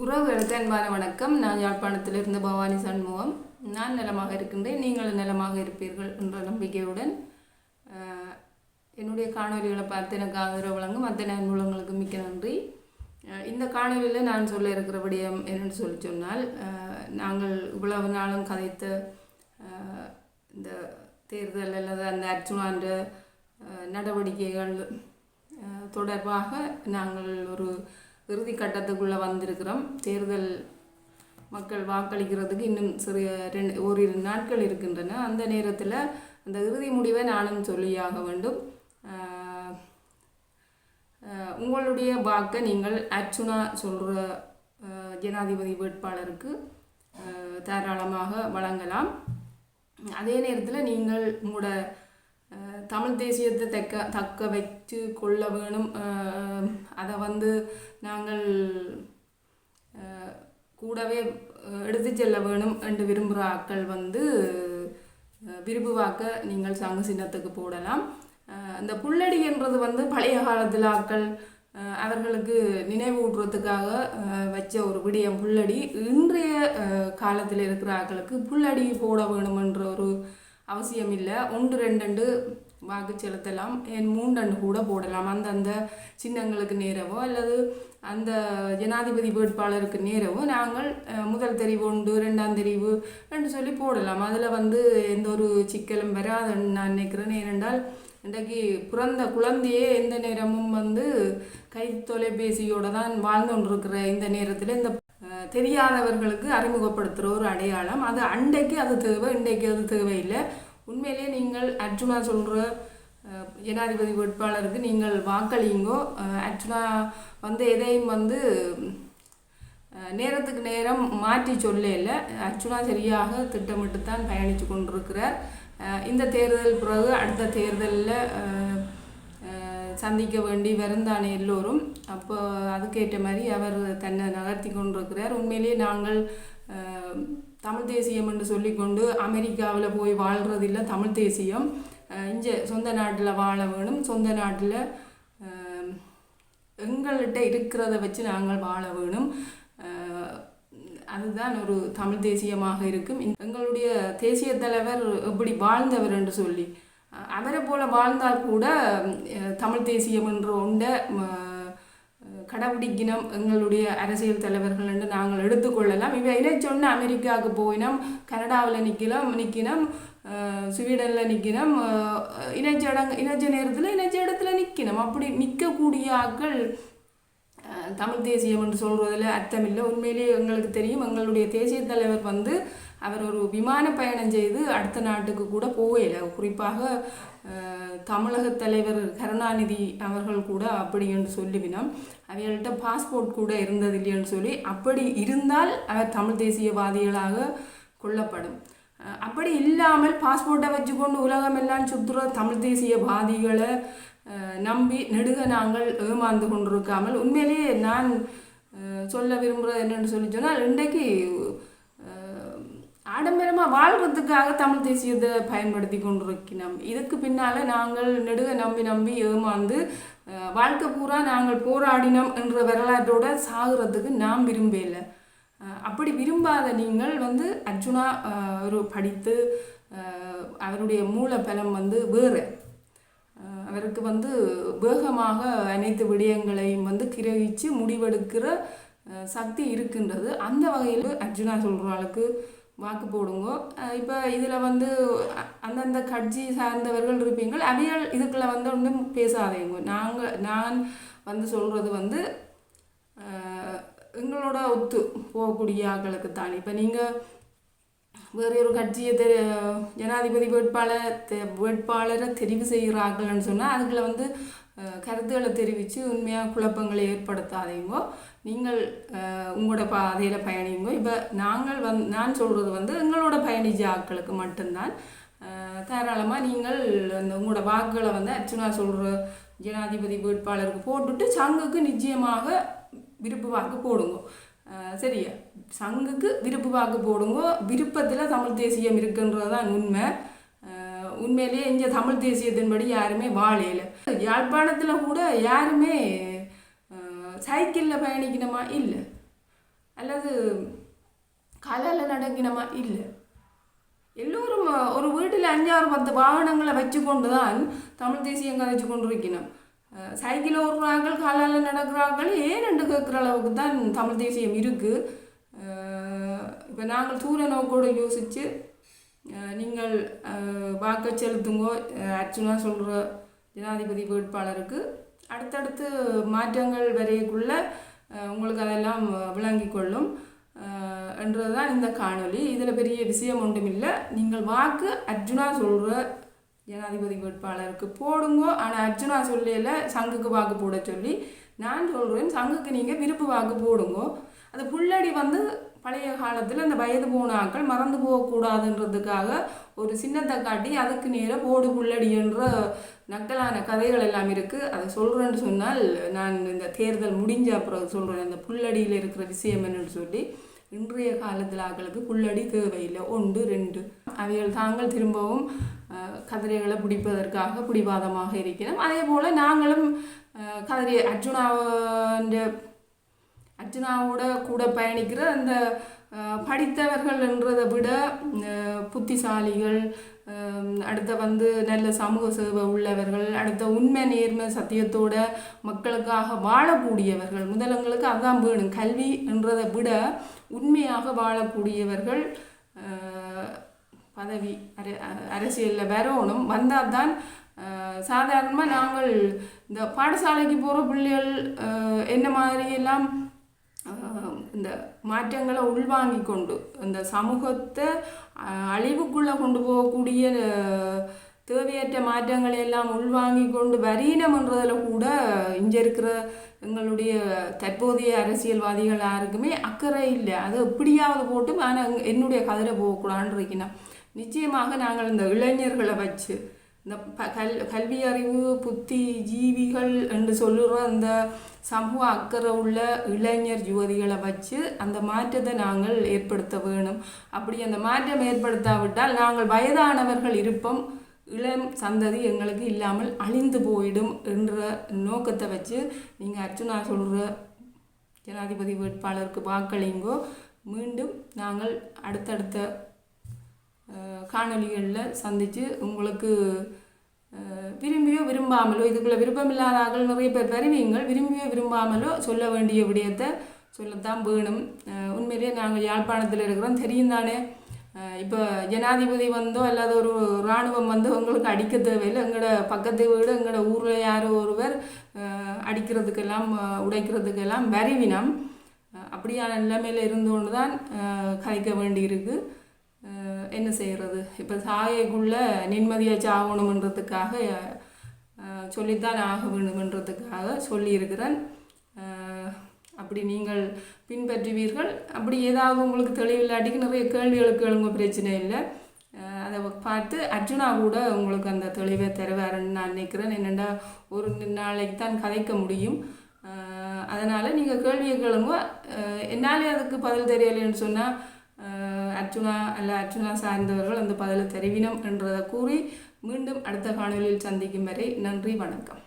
உறவுகளுக்கு அன்பான வணக்கம். நான் யாழ்ப்பாணத்திலிருந்து பவானி சண்முகம். நான் நலமாக இருக்கின்றேன். நீங்களும் நலமாக இருப்பீர்கள் என்ற நம்பிக்கையுடன் என்னுடைய காணொலிகளை பார்த்து எனக்கு ஆதரவு வழங்கும் அத்தனை அன்புலங்களுக்கு மிக்க நன்றி. இந்த காணொலியில் நான் சொல்ல இருக்கிற விடயம் என்னென்னு சொல்லி சொன்னால் நாங்கள் இவ்வளவு நாளும் கதைத்த இந்த தேர்தல் அல்லது அந்த அர்ச்சுனான்ற நடவடிக்கைகள் தொடர்பாக நாங்கள் ஒரு இறுதி கட்டத்துக்குள்ளே வந்திருக்கிறோம். தேர்தல் மக்கள் வாக்களிக்கிறதுக்கு இன்னும் சிறிய ரெண்டு ஓரிரு நாட்கள் இருக்கின்றன. அந்த நேரத்தில் அந்த இறுதி முடிவை நானும் சொல்லியாக வேண்டும். உங்களுடைய வாக்கை நீங்கள் அர்ச்சுனா சொல்கிற ஜனாதிபதி வேட்பாளருக்கு தாராளமாக வழங்கலாம். அதே நேரத்தில் நீங்கள் உங்களோட தமிழ் தேசியத்தை தக்க தக்க வைத்து கொள்ள வேணும். அதை வந்து நாங்கள் கூடவே எடுத்து செல்ல வேணும் என்று விரும்புகிற ஆட்கள் வந்து விரும்புவாக்க நீங்கள் சங்கு சின்னத்துக்கு போடலாம். இந்த அந்த புல்லடி என்றது வந்து பழைய காலத்தில் ஆட்கள் அவர்களுக்கு நினைவூட்டுறதுக்காக வச்ச ஒரு விடயம் புல்லடி இன்றைய காலத்தில் இருக்கிற ஆட்களுக்கு புல்லடி போட வேணுமென்ற ஒரு அவசியம் இல்லை ஒன்று ரெண்டு வாக்கு செலுத்தலாம். என் மூண்டண்டு கூட போடலாம். அந்தந்த சின்னங்களுக்கு நேரவோ அல்லது அந்த ஜனாதிபதி வேட்பாளருக்கு நேரவோ நாங்கள் முதல் தெரிவு ஒன்று ரெண்டாம் தெரிவு என்று சொல்லி போடலாம். அதில் வந்து எந்த ஒரு சிக்கலும் வராதுன்னு நான் நினைக்கிறேன். ஏனென்றால் இன்றைக்கு பிறந்த குழந்தையே எந்த நேரமும் வந்து கை தொலைபேசியோடு தான் வாழ்ந்து கொண்டிருக்கிற இந்த நேரத்தில் இந்த தெரியாதவர்களுக்கு அறிமுகப்படுத்துகிற ஒரு அடையாளம். அது அன்றைக்கு அது தேவை இன்றைக்கு அது தேவையில்லை. உண்மையிலேயே நீங்கள் அர்ஜுனா சொல்கிற ஜனாதிபதி வேட்பாளருக்கு நீங்கள் வாக்களிங்கோ அர்ஜுனா வந்து எதையும் வந்து நேரத்துக்கு நேரம் மாற்றி சொல்லல. அர்ஜுனா சரியாக திட்டமிட்டு தான் பயணித்து கொண்டிருக்கிறார் இந்த தேர்தல் பிறகு அடுத்த தேர்தலில் சந்திக்க வேண்டி வருந்தானே எல்லோரும். அப்போ அதுக்கேற்ற மாதிரி அவர் தன்னை நகர்த்தி கொண்டிருக்கிறார். உண்மையிலேயே நாங்கள் தமிழ் தேசியம் என்று சொல்லிக்கொண்டு அமெரிக்காவில் போய் வாழ்கிறதில்ல தமிழ் தேசியம். இங்கே சொந்த நாட்டில் வாழ வேணும். சொந்த நாட்டில் எங்கள்கிட்ட இருக்கிறத வச்சு நாங்கள் வாழ வேணும். அதுதான் ஒரு தமிழ் தேசியமாக இருக்கும். எங்களுடைய தேசிய தலைவர் எப்படி வாழ்ந்தவர் என்று சொல்லி. அவரை போல வாழ்ந்தால் கூட தமிழ் தேசியம் என்ற ஒன்றை கடைபிடிக்கணும் எங்களுடைய அரசியல் தலைவர்கள் என்று நாங்கள் எடுத்துக்கொள்ளலாம் இவை இதை சொன்ன அமெரிக்காவுக்கு போயினோம் கனடாவில் நிற்கலாம் நிற்கினோம் ஸ்வீடனில் நிற்கணும் இணைச்ச இடங்க இணைச்ச நேரத்தில் இணைச்ச இடத்துல நிற்கணும் அப்படி நிற்கக்கூடிய ஆட்கள் தமிழ் தேசியம் என்று சொல்கிறதில் அர்த்தமில்லை உண்மையிலேயே எங்களுக்கு தெரியும் எங்களுடைய தேசிய தலைவர் வந்து அவர் ஒரு விமான பயணம் செய்து அடுத்த நாட்டுக்கு கூட போகல. குறிப்பாக தமிழக தலைவர் கருணாநிதி அவர்கள் கூட அப்படி என்று சொல்லிவினோம் அவர்கள்ட்ட பாஸ்போர்ட் கூட இருந்ததில்லைன்னு சொல்லி அப்படி இருந்தால் அவர் தமிழ் தேசியவாதிகளாக கொல்லப்படும். அப்படி இல்லாமல் பாஸ்போர்ட்டை வச்சுக்கொண்டு உலகமெல்லாம் சுற்றுற தமிழ் தேசியவாதிகளை நம்பி நெடுக நாங்கள் ஏமாந்து கொண்டிருக்காமல் உண்மையிலேயே நான் சொல்ல விரும்புகிறது என்னென்னு சொல்லி சொன்னால் இன்றைக்கு ஆடம்பரமாக வாழ்கிறதுக்காக தமிழ் தேசியத்தை பயன்படுத்தி கொண்டிருக்கிறோம். இதுக்கு பின்னால் நாங்கள் நெடுக நம்பி நம்பி ஏமாந்து வாழ்க்கை பூரா நாங்கள் போராடினோம் என்ற வரலாற்றோட சாகிறதுக்கு நாம் விரும்பலை அப்படி விரும்பாத நீங்கள் வந்து அர்ஜுனா ஒரு படித்து அவருடைய அவருடைய மூலபலம் வந்து வேறு. அவருக்கு வந்து வேகமாக அனைத்து விடயங்களையும் வந்து கிரகிச்சு முடிவெடுக்கிற சக்தி இருக்கின்றது. அந்த வகையில் அர்ஜுனா சொல்கிற ஆளுக்கு வாக்கு போடுங்க. இப்போ இதில் வந்து அந்தந்த கட்சி சார்ந்தவர்கள் இருப்பீங்கள். அவைகள் இதுக்குள்ள வந்து ஒன்றும் பேசாதீங்க. நாங்கள் நான் வந்து சொல்கிறது வந்து எங்களோட ஒத்து போகக்கூடிய ஆக்களுக்கு தான் இப்போ நீங்கள் வேறு ஒரு கட்சியை தெ ஜனாதிபதி வேட்பாளர் தெ- வேட்பாளரை தெரிவு செய்கிறார்கள்னு சொன்னால் அதுக்குள்ள வந்து கருத்துக்களை தெரிவித்து உண்மையாக குழப்பங்களை ஏற்படுத்தாதீங்கோ. நீங்கள் உங்களோட பாதையில் பயணிங்கோ இப்போ நாங்கள் வந் நான் சொல்கிறது வந்து எங்களோட பயணிச்ச ஆட்களுக்கு மட்டும்தான். தாராளமாக நீங்கள் அந்த உங்களோட வாக்குகளை வந்து அர்ச்சுனா சொல்கிற ஜனாதிபதி வேட்பாளருக்கு போட்டுட்டு சங்குக்கு நிச்சயமாக விருப்பு வாக்கு போடுங்க. சரியா சங்குக்கு விருப்பு வாக்கு போடுங்க. விருப்பத்தில் தமிழ் தேசியம் இருக்குன்றது தான் உண்மை உண்மையிலேயே இங்கே தமிழ் தேசியத்தின்படி யாருமே வாழையில யாழ்ப்பாணத்தில் கூட யாருமே சைக்கிளில் பயணிக்கணுமா? இல்லை. அல்லது காலால் நடக்கணுமா? இல்லை. எல்லோரும் ஒரு வீட்டில் அஞ்சாறு பத்து வாகனங்களை வச்சு கொண்டு தான் தமிழ் தேசியம் கதைச்சு கொண்டிருக்கணும். சைக்கிள் ஓடுறார்கள் காலால் நடக்கிறார்கள் ஏன் என்று கேட்குற அளவுக்கு தான் தமிழ் தேசியம் இருக்குது இப்போ நாங்கள் தூர நோக்கோடு யோசித்து நீங்கள் அஹ், வாக்கு செலுத்துங்கோ அஹ், அர்ச்சுனா சொல்கிற ஜனாதிபதி வேட்பாளருக்கு அடுத்தடுத்து மாற்றங்கள் வரையக்குள்ள உங்களுக்கு அதெல்லாம் விளங்கி கொள்ளும் என்றது தான் இந்த காணொளி. இதில் பெரிய விஷயம் ஒன்றும் இல்லை நீங்கள் வாக்கு அர்ஜுனா சொல்கிற ஜனாதிபதி வேட்பாளருக்கு போடுங்கோ. ஆனால் அர்ஜுனா சொல்லல சங்குக்கு வாக்கு போட சொல்லி. நான் சொல்கிறேன் சங்குக்கு நீங்கள் விருப்பு வாக்கு போடுங்கோ. அது புள்ளடி வந்து பழைய காலத்தில் அந்த வயது போன ஆட்கள் மறந்து போகக்கூடாதுன்றதுக்காக ஒரு சின்னத்தை காட்டி அதுக்கு நேராக போடு புள்ளடி என்ற நக்கலான கதைகள் எல்லாம் இருக்குது அதை சொல்கிறேன்னு சொன்னால் நான் இந்த தேர்தல் முடிஞ்ச அப்புறம் சொல்கிறேன் அந்த புள்ளடியில் இருக்கிற விஷயம் என்னன்னு சொல்லி. இன்றைய காலத்தில் ஆக்களுக்கு புள்ளடி தேவையில்லை. ஒன்று ரெண்டு. அவைகள் தாங்கள் திரும்பவும் கதிரைகளை பிடிப்பதற்காக பிடிவாதமாக இருக்கிறோம். அதே போல் நாங்களும் அஹ், கதிரை அர்ஜுனாவிൻ്റെ அர்ஜுனாவோட கூட பயணிக்கிற அந்த அஹ், படித்தவர்கள் என்றதை விட அஹ், புத்திசாலிகள் அடுத்த வந்து நல்ல சமூக சேவை உள்ளவர்கள் அடுத்த உண்மை நேர்மை சத்தியத்தோட மக்களுக்காக வாழக்கூடியவர்கள் முதலங்களுக்கு அதான் வேணும். கல்வி என்றதை விட உண்மையாக வாழக்கூடியவர்கள் பதவி அர அரசியலில் வரணும். வந்தால் தான் சாதாரணமாக நாங்கள் இந்த பாடசாலைக்கு போகிற பிள்ளைகள் என்ன மாதிரியெல்லாம் இந்த மாற்றங்களை உள்வாங்கி கொண்டு இந்த சமூகத்தை அழிவுக்குள்ளே கொண்டு போகக்கூடிய தேவையற்ற மாற்றங்களை எல்லாம் உள்வாங்கி கொண்டு வரீனம்ன்றதில் கூட இங்கே இருக்கிற எங்களுடைய தற்போதைய அரசியல்வாதிகள் யாருக்குமே அக்கறை இல்லை. அது எப்படியாவது போட்டு ஆனால் என்னுடைய கதிரை போகக்கூடாதுன்னு இருக்கணும் நிச்சயமாக நாங்கள் இந்த இளைஞர்களை வச்சு இந்த ப கல் கல்வி அறிவு புத்தி ஜீவிகள் என்று சொல்லுற அந்த சமூக அக்கறை உள்ள இளைஞர் யுவதிகளை வச்சு அந்த மாற்றத்தை நாங்கள் ஏற்படுத்த வேணும். அப்படி அந்த மாற்றம் ஏற்படுத்தாவிட்டால் நாங்கள் வயதானவர்கள் இருப்போம். இளம் சந்ததி எங்களுக்கு இல்லாமல் அழிந்து போயிடும் என்ற நோக்கத்தை வச்சு நீங்கள் அர்ச்சுனா சொல்கிற ஜனாதிபதி வேட்பாளருக்கு வாக்களிங்கோ. மீண்டும் நாங்கள் அடுத்தடுத்த காணொலிகளில் காணொளிகளில் சந்தித்து உங்களுக்கு விரும்பியோ விரும்பாமலோ இதுக்குள்ள விருப்பமில்லாத ஆட்கள் நிறைய பேர் வருவீங்கள் விரும்பியோ விரும்பாமலோ சொல்ல வேண்டிய விடயத்தை சொல்லத்தான் வேணும். உண்மையிலேயே நாங்கள் யாழ்ப்பாணத்தில் இருக்கிறோம் தெரியும் தானே? இப்போ ஜனாதிபதி வந்தோ அல்லது ஒரு இராணுவம் வந்து உங்களுக்கு அடிக்க தேவையில்லை. எங்களோட பக்கத்து வீடு எங்களோட ஊரில் யாரோ ஒருவர் அடிக்கிறதுக்கெல்லாம் உடைக்கிறதுக்கெல்லாம் வரிவினம் அப்படியான நிலைமையில் இருந்தோன்னு தான் அஹ், கதைக்க வேண்டியிருக்கு. என்ன செய்கிறது இப்போ சாயைக்குள்ளே நிம்மதியாக சாகணுமன்றதுக்காக சொல்லித்தான் ஆக வேண்டுமன்றதுக்காக சொல்லியிருக்கிறேன். அப்படி நீங்கள் பின்பற்றுவீர்கள். அப்படி ஏதாவது உங்களுக்கு தெளிவில்லாட்டிக்கு நிறைய கேள்விகளுக்கு எழுங்க பிரச்சனை இல்லை. அதை பார்த்து அர்ஜுனா கூட உங்களுக்கு அந்த தெளிவை தருவாருன்னு நான் நினைக்கிறேன். என்னென்னா ஒரு நாளைக்கு தான் கதைக்க முடியும். அதனால் நீங்கள் கேள்வியை கேளுங்க. என்னாலே அதுக்கு பதில் தெரியலைன்னு சொன்னால் அர்ஜுனா அல்ல அர்ஜுனா சார்ந்தவர்கள் அந்த பதிலை தெரிவினம் என்றதை கூறி மீண்டும் அடுத்த காணொலியில் சந்திக்கும் வரை நன்றி வணக்கம்.